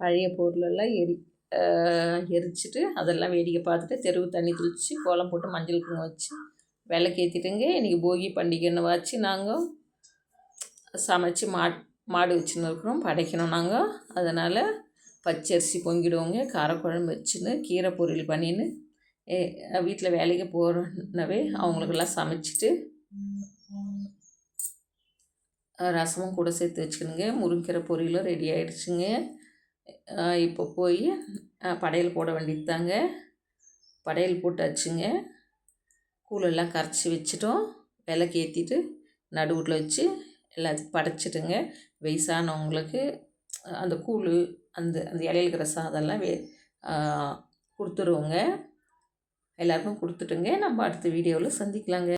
பழைய பொருளெல்லாம் எரி எரிச்சிட்டு அதெல்லாம் வேடிக்கை பார்த்துட்டு தெருவு தண்ணி தெளித்து கோலம் போட்டு மஞ்சள் குங்குமம் வச்சு விளக்கேற்றிட்டுங்க இன்றைக்கி போகி பண்டிகைன்னு வச்சு நாங்கள் சமைச்சு மா மாடு வச்சுன்னு இருக்கிறோம் படைக்கணும் நாங்கள் அதனால் பச்சரிசி பொங்கிடுவோங்க. காரக்குழம்பு வச்சுன்னு கீரை பொரியல் பண்ணின்னு வீட்டில் வேலைக்கு போகிறனவே அவங்களுக்கெல்லாம் சமைச்சிட்டு ரசமும் கூட சேர்த்து வச்சுக்கணுங்க. முருங்கீரை பொரியலும் ரெடி ஆகிடுச்சுங்க இப்போ போய் படையல் போட வேண்டியது தாங்க படையல் போட்டாச்சுங்க. கூழெல்லாம் கரைச்சி வச்சுட்டோம். விளக்கு ஏற்றிட்டு நடுவில் வச்சு எல்லாத்தையும் படைச்சிட்டுங்க. வயசானவங்களுக்கு அந்த கூழ் அந்த அந்த இலையில இருக்கிற சாதம்லாம் வே கொடுத்துருவோங்க. எல்லாருக்கும் கொடுத்துட்டுங்க. நம்ம அடுத்த வீடியோவில் சந்திக்கலாங்க.